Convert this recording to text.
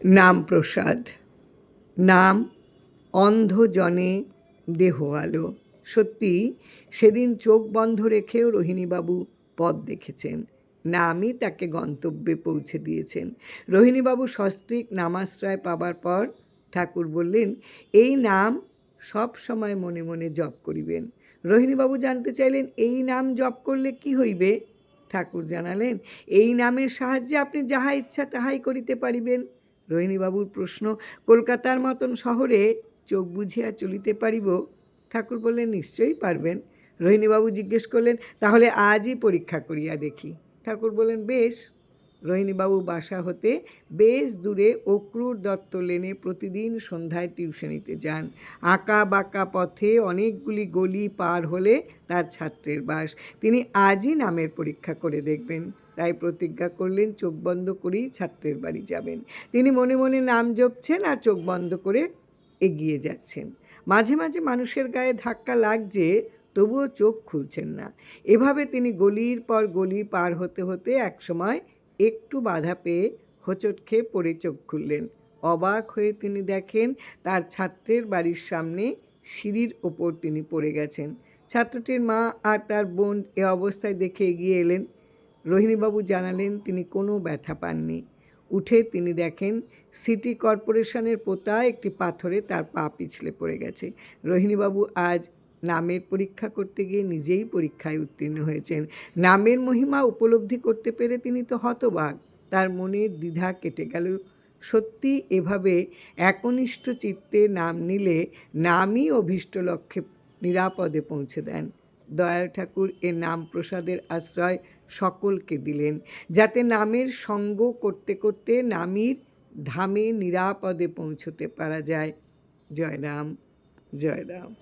নাম প্রসাদ। নাম অন্ধজনে দেহ আলো। সত্যি, সেদিন চোখ বন্ধ রেখেও রোহিণীবাবু পথ দেখেছেন। নামই তাকে গন্তব্যে পৌঁছে দিয়েছেন। রোহিণীবাবু সস্ত্রীক নামাশ্রয় পাবার পর ঠাকুর বললেন, এই নাম সব সময় মনে মনে জপ করিবেন। রোহিণীবাবু জানতে চাইলেন, এই নাম জপ করলে কি হইবে? ঠাকুর জানালেন, এই নামের সাহায্যে আপনি যাহা ইচ্ছা তাহাই করিতে পারিবেন। রোহিণীবাবুর প্রশ্ন, কলকাতার মতন শহরে চোখ বুঝিয়া চলিতে পারিব? ঠাকুর বললেন, নিশ্চয়ই পারবেন। রোহিণীবাবু জিজ্ঞেস করলেন, তাহলে আজই পরীক্ষা করিয়া দেখি। ঠাকুর বলেন বেশ। রোহিণীবাবু বাসা হতে বেশ দূরে অক্রুর দত্ত লেনে প্রতিদিন সন্ধ্যায় টিউশনিতে যান। আঁকা বাঁকা পথে অনেকগুলি গলি পার হলে তার ছাত্রের বাস। তিনি আজই নামের পরীক্ষা করে দেখবেন। তাই প্রতিজ্ঞা করলেন চোখ বন্ধ করেই ছাত্রের বাড়ি যাবেন। তিনি মনে মনে নাম জপছেন আর চোখ বন্ধ করে এগিয়ে যাচ্ছেন। মাঝে মাঝে মানুষের গায়ে ধাক্কা লাগছে, তবুও চোখ খুলছেন না। এভাবে তিনি গলির পর গলি পার হতে হতে একসময় একটু বাধা পেয়ে হোঁচট খেয়ে পড়ে চোখ খুললেন। অবাক হয়ে তিনি দেখেন তার ছাত্রের বাড়ির সামনে সিঁড়ির ওপর তিনি পড়ে গেছেন। ছাত্রটির মা আর তার বোন এ অবস্থায় দেখে এগিয়ে এলেন। রোহিণীবাবু জানালেন তিনি কোনো ব্যথা পাননি। উঠে তিনি দেখেন সিটি কর্পোরেশনের পোতা একটি পাথরে তার পা পিছলে পড়ে গেছে। রোহিণীবাবু আজ নামের পরীক্ষা করতে গিয়ে নিজেই পরীক্ষায় উত্তীর্ণ হয়েছেন। নামের মহিমা উপলব্ধি করতে পেরে তিনি তো হতবাক। তার মনের দ্বিধা কেটে গেল। সত্যি এভাবে একনিষ্ঠ চিত্তে নাম নিলে নামই অভীষ্ট লক্ষ্যে নিরাপদে পৌঁছে দেন। দয়াল ঠাকুর এ নাম প্রসাদের আশ্রয় সকলকে দিলেন। যাতে নামের সঙ্গ করতে করতে নামীর ধামে নিরাপদে পৌঁছতে পারা যায়। জয় রাম জয় রাম